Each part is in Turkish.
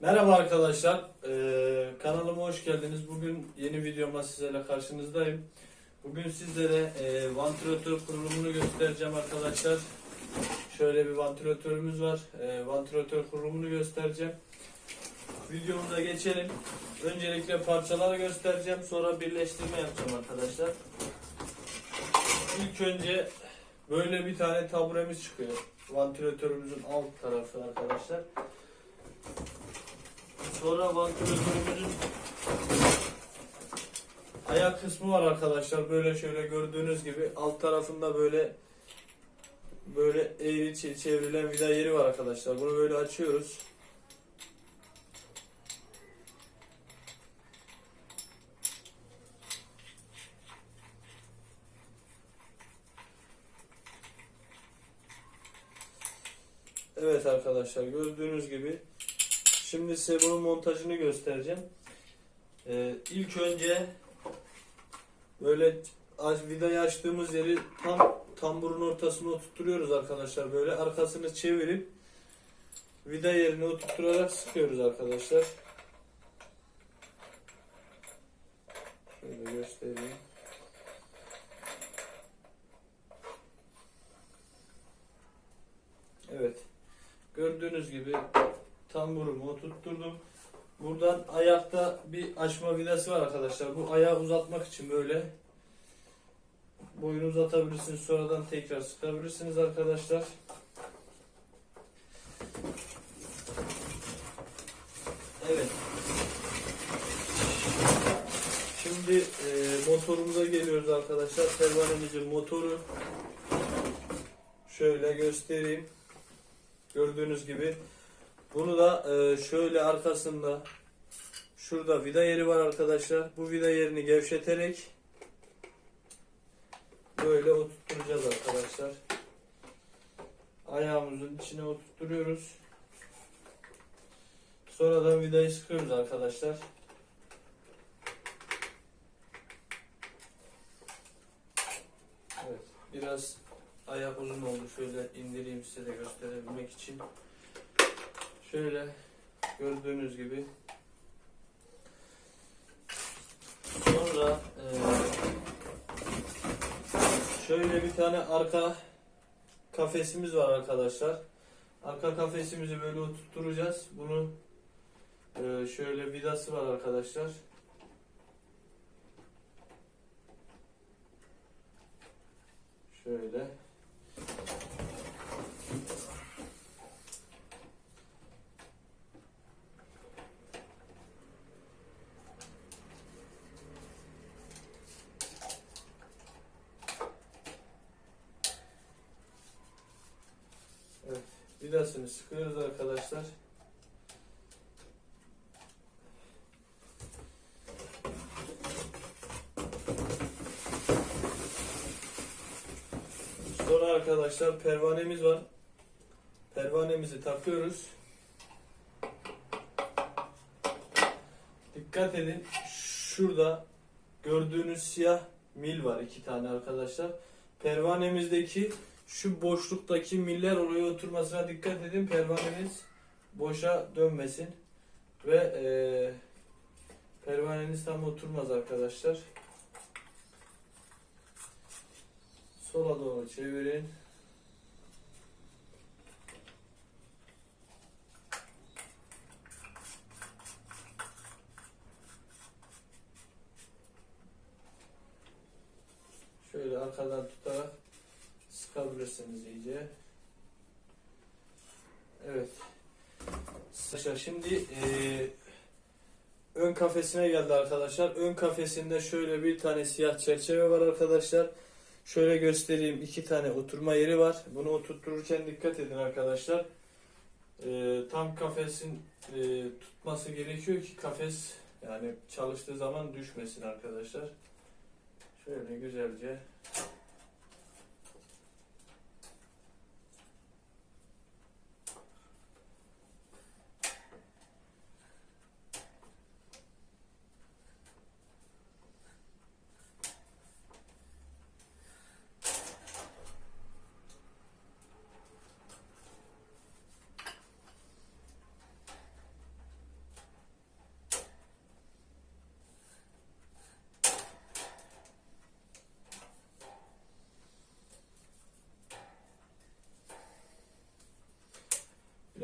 Merhaba arkadaşlar, ee, kanalıma hoş geldiniz. Bugün yeni videomla sizlerle karşınızdayım. Bugün sizlere e, vantilatör kurulumunu göstereceğim arkadaşlar. Şöyle bir vantilatörümüz var. E, vantilatör kurulumunu göstereceğim. Videomuza geçelim. Öncelikle parçaları göstereceğim. Sonra birleştirme yapacağım arkadaşlar. İlk önce böyle bir tane taburemiz çıkıyor. Vantilatörümüzün alt tarafı arkadaşlar. Sonra vantilatörümüzün ayak kısmı var arkadaşlar. Böyle şöyle gördüğünüz gibi alt tarafında böyle böyle eğri çe- çevrilen vida yeri var arkadaşlar. Bunu böyle açıyoruz. Evet arkadaşlar gördüğünüz gibi Şimdi size bunun montajını göstereceğim. Ee, ilk önce böyle aç- vidayı açtığımız yeri tam tamburun ortasına oturtuyoruz arkadaşlar. Böyle arkasını çevirip vida yerine oturtturarak sıkıyoruz arkadaşlar. Şöyle göstereyim. Evet. Gördüğünüz gibi tamburumu oturtturdum. Buradan ayakta bir açma vidası var arkadaşlar. Bu ayağı uzatmak için böyle boyunu uzatabilirsiniz. Sonradan tekrar sıkabilirsiniz arkadaşlar. Evet. Şimdi e, motorumuza geliyoruz arkadaşlar. Pervanemizin motoru şöyle göstereyim. Gördüğünüz gibi bunu da e, şöyle arkasında şurada vida yeri var arkadaşlar. Bu vida yerini gevşeterek böyle oturtturacağız arkadaşlar. Ayağımızın içine oturtturuyoruz. Sonradan vidayı sıkıyoruz arkadaşlar. Evet, biraz ayak uzun oldu. Şöyle indireyim size de gösterebilmek için. Şöyle gördüğünüz gibi. Sonra eee, şöyle bir tane arka kafesimiz var arkadaşlar. Arka kafesimizi böyle oturtturacağız. Bunu eee, şöyle vidası var arkadaşlar. Şöyle. Evet, vidasını sıkıyoruz arkadaşlar. Sonra arkadaşlar pervanemiz var. Pervanemizi takıyoruz. Dikkat edin. Şurada gördüğünüz siyah mil var iki tane arkadaşlar. Pervanemizdeki şu boşluktaki miller oraya oturmasına dikkat edin. Pervaneniz boşa dönmesin. Ve eee pervaneniz tam oturmaz arkadaşlar. Sola doğru çevirin. Şöyle arkadan tutarak sıkabilirsiniz iyice. Evet. Arkadaşlar şimdi eee, ön kafesine geldi arkadaşlar. Ön kafesinde şöyle bir tane siyah çerçeve var arkadaşlar. Şöyle göstereyim. iki tane oturma yeri var. Bunu oturttururken dikkat edin arkadaşlar. Eee, tam kafesin eee, tutması gerekiyor ki kafes yani çalıştığı zaman düşmesin arkadaşlar. Şöyle güzelce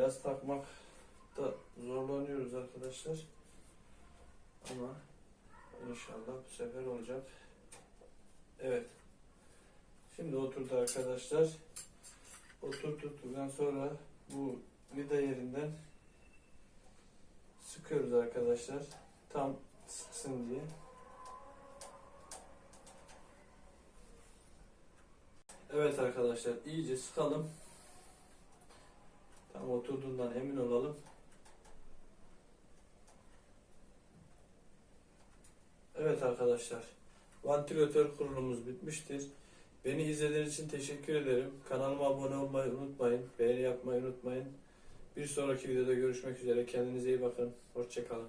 biraz takmakta zorlanıyoruz arkadaşlar. Ama inşallah bu sefer olacak. Evet. Şimdi oturdu arkadaşlar. Oturttuktan sonra bu vida yerinden sıkıyoruz arkadaşlar. Tam sıksın diye. Evet arkadaşlar iyice sıkalım. Tam oturduğundan emin olalım. Evet arkadaşlar. Vantilatör kurulumuz bitmiştir. Beni izlediğiniz için teşekkür ederim. Kanalıma abone olmayı unutmayın. Beğeni yapmayı unutmayın. Bir sonraki videoda görüşmek üzere. Kendinize iyi bakın. Hoşçakalın.